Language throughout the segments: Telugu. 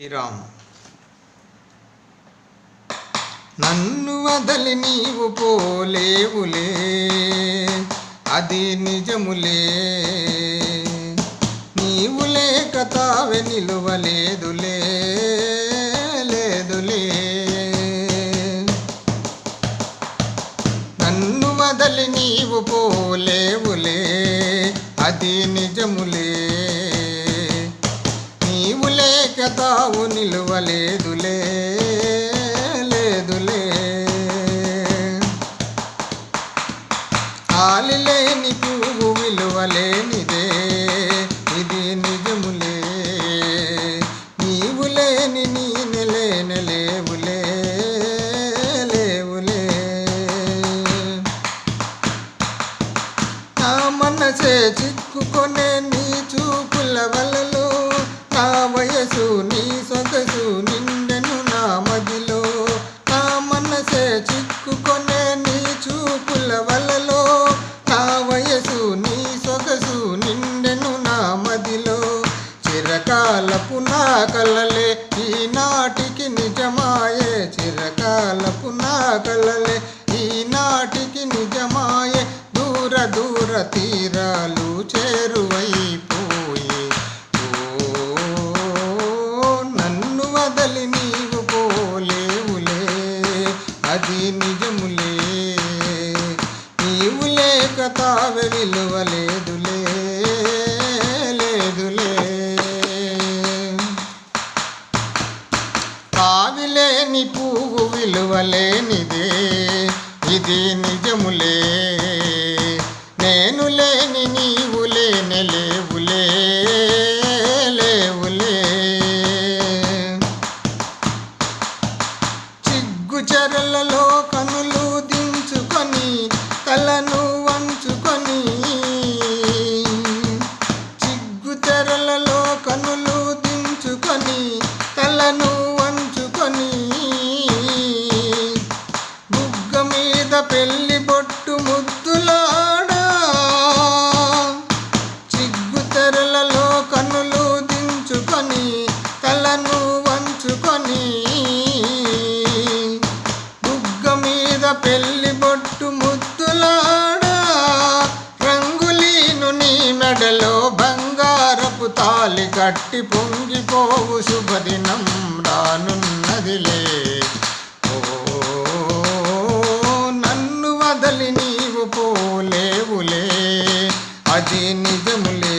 శ్రీరామ్. నన్ను వదలి నీవు పోలేవులే అది నిజములే. నీవు లేక తావె నిలువలేదులే లేదులే. నన్ను వదలి నీవు పోలేవులే అది నిజములే. లేక తావు నిలువలేదులే లేదులే. ఆలిలేని పువ్వు విలువలేనిదే ఇది నిజములే. నీవు లేని నేను లేని లేవులే లేవులే. నా మనసే చిక్కుకొనే నీ చూపుల వలలో నా వయసు నీ సొగసు నిండెను నా మదిలో. నా మనసే చిక్కుకొనే నీ చూపుల వలలో. నా వయసు నీ సొగసు నిండెను నా మదిలో. చిరకాలపు నా కలలే ఈనాటికి నిజమాయే. చిరకాలపు నా కలలే ఈనాటికి నిజమాయే. దూర దూర తీరాలు చేరు అది నిజములే. నీవు లేక తావె విలువ లేదులే లేదులే. తావిలేని పువ్వు విలువ లేనిదే ఇది నిజములే. నేను లేని నీవు చిగ్గు చెరలలో కనులు దించుకొని తలను వంచుకొని. చిగ్గు చెరలలో కనులు దించుకొని తలను వంచుకొని. బుగ్గ మీద పెళ్ళి బొట్టు ముద్దులాడా. చిగ్గు తెరలలో కనులు దించుకొని తలను వంచుకొని. గాలి కట్టి పొంగిపోవు శుభదినం రానున్నదిలే. ఓ నన్ను వదలి నీవు పోలేవులే. అది నిజములే.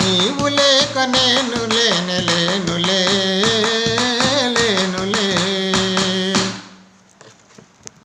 నీవు లేక నేను లేనలే.